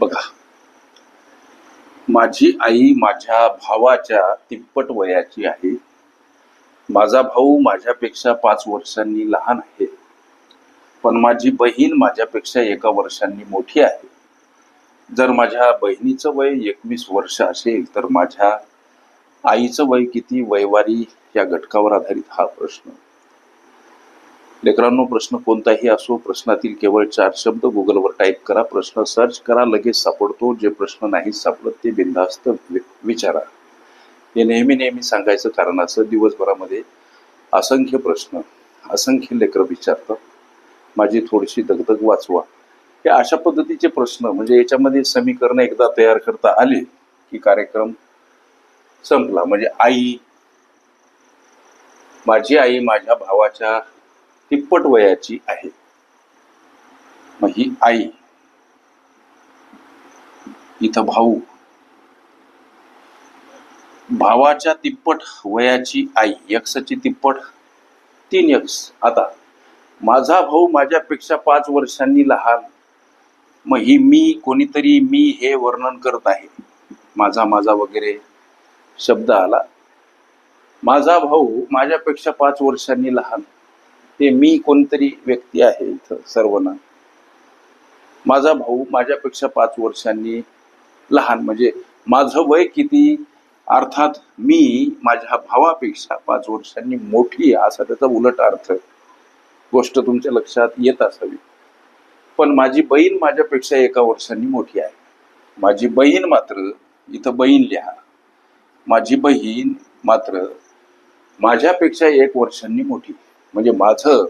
बघा. माझी आई माझ्या भावाच्या तिप्पट वयाची आहे. माझा भाऊ माझ्यापेक्षा पाच वर्षांनी लहान आहे. पण माझी बहीण माझ्यापेक्षा एका वर्षांनी मोठी आहे. जर माझ्या बहिणीचं वय एकवीस वर्ष असेल तर माझ्या आईचं वय किती? वयवारी या घटकावर आधारित हा प्रश्न. लेकरांनो प्रश्न कोणताही असो प्रश्नातील केवळ चार शब्द गुगलवर टाईप करा. प्रश्न सर्च करा लगेच सापडतो. जे प्रश्न नाही सापडत ते बिनधास्त वि- विचारा. हे नेहमी नेहमी सांगायचं कारण असं दिवसभरामध्ये असंख्य प्रश्न असंख्य लेकरं विचारतात. माझी थोडीशी दगदग वाचवा. हे अशा पद्धतीचे प्रश्न म्हणजे याच्यामध्ये समीकरण एकदा तयार करता आले की कार्यक्रम संपला. म्हणजे आई माझी आई माझ्या भावाच्या तिप्पट वयाची आहे. मग ही आई इथं भाऊ भावाच्या तिप्पट वयाची आई यक्षची तिप्पट तीन यक्ष. आता माझा भाऊ माझ्यापेक्षा पाच वर्षांनी लहान. मग ही मी कोणीतरी मी हे वर्णन करत आहे. माझा माझा वगैरे शब्द आला. माझा भाऊ माझ्यापेक्षा पाच वर्षांनी लहान. हे मी कोणतरी व्यक्ती आहे इथं सर्वना. माझा भाऊ माझ्यापेक्षा पाच वर्षांनी लहान म्हणजे माझं वय किती? अर्थात मी माझ्या भावापेक्षा पाच वर्षांनी मोठी असा त्याचा उलट अर्थ गोष्ट तुमच्या लक्षात येत असावी. पण माझी बहीण माझ्यापेक्षा एका वर्षांनी मोठी आहे. माझी बहीण मात्र इथं बहीण लिहा. माझी बहीण मात्र माझ्यापेक्षा एक वर्षांनी मोठी म्हणजे माझं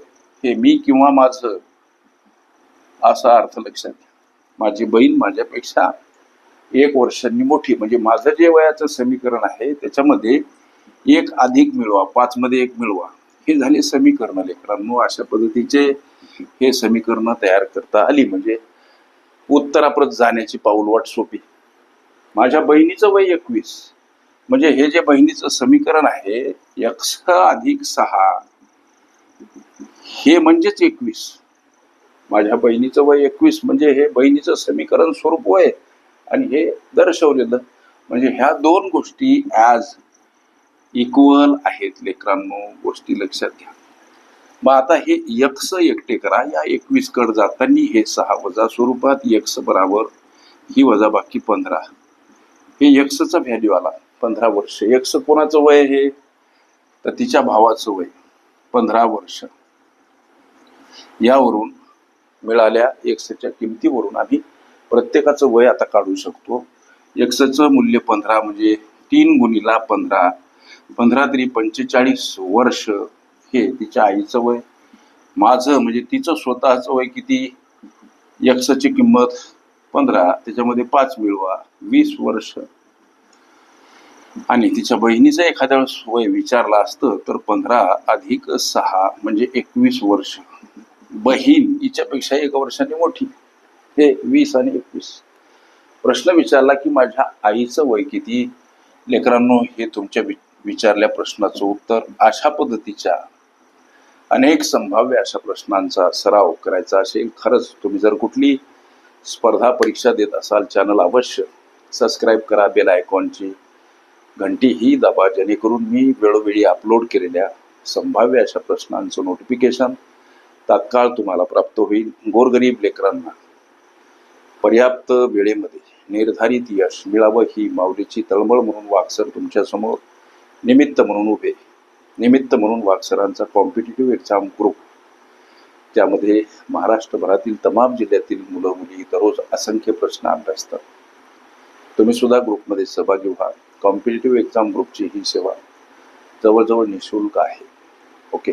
हे मी किंवा माझं असा अर्थ लक्षात घ्या. माझी बहीण माझ्यापेक्षा एक वर्षांनी मोठी म्हणजे माझं जे वयाचं समीकरण आहे त्याच्यामध्ये एक अधिक मिळवा पाच मध्ये एक मिळवा हे झाले समीकरण लेकरांनो. अशा पद्धतीचे हे समीकरण तयार करता आली म्हणजे उत्तराप्रत जाण्याची पाऊलवाट सोपी. माझ्या बहिणीचं वय एकवीस म्हणजे हे जे बहिणीचं समीकरण आहे यक्ष अधिक सहा हे म्हणजेच एकवीस. माझ्या बहिणीचं वय एकवीस म्हणजे हे बहिणीचं समीकरण स्वरूप वय आणि हे दर्शवलेलं म्हणजे ह्या दोन गोष्टी ॲज इक्वल आहेत लेकरांनो गोष्टी लक्षात घ्या. मग आता हे यक्ष एकटे करा या एकवीस कड जाताना हे सहा वजा स्वरूपात यक्ष बराबर ही वजा बाकी पंधरा. हे यक्षचा व्हॅल्यू आला पंधरा वर्ष. यक्ष कोणाचं वय हे तर तिच्या भावाचं वय पंधरा वर्ष. यावरून मिळाल्या एक्सच्या किमतीवरून आम्ही प्रत्येकाचं वय आता काढू शकतो. एक्सचं मूल्य पंधरा म्हणजे तीन गुणीला पंधरा. पंधरा तरी पंचेचाळीस वर्ष हे तिच्या आईचं वय. माझं म्हणजे तिचं स्वतःचं वय किती? यक्षची किंमत पंधरा. त्याच्यामध्ये पाच मिळवा. वीस वर्ष. आणि तिच्या बहिणीचं एखाद्या वय विचारला असतं तर पंधरा अधिक सहा म्हणजे एकवीस वर्ष. बहीण हिच्यापेक्षा एक वर्षाने मोठी. हे वीस आणि एकवीस. प्रश्न विचारला की माझ्या आईचं वय किती? लेकरांनो हे तुमच्या वि- विचारल्या प्रश्नाचं उत्तर अशा पद्धतीच्या. अनेक संभाव्य अशा प्रश्नांचा सराव करायचा असेल खरंच तुम्ही जर कुठली स्पर्धा परीक्षा देत असाल चॅनल अवश्य सबस्क्राईब करा बेल आयकॉनची घंटी ही दाबा जेणेकरून मी वेळोवेळी अपलोड केलेल्या संभाव्य अशा प्रश्नांचं नोटिफिकेशन तात्काळ तुम्हाला प्राप्त होईल गोरगरीब लेकरांना. पर्याप्त वेळेमध्ये निर्धारित यश मिळावं ही माऊलीची तळमळ म्हणून वाक्सर तुमच्यासमोर निमित्त म्हणून उभे. निमित्त म्हणून वाक्सरांचा कॉम्पिटेटिव्ह एक्झाम ग्रुप त्यामध्ये महाराष्ट्रभरातील तमाम जिल्ह्यातील मुलं मुली दररोज असंख्य प्रश्न अभ्यासतात. तुम्ही सुद्धा ग्रुपमध्ये सहभागी व्हा. कॉम्पिटेटिव्ह एक्झाम ग्रुपची ही सेवा जवळजवळ निशुल्क आहे. ओके?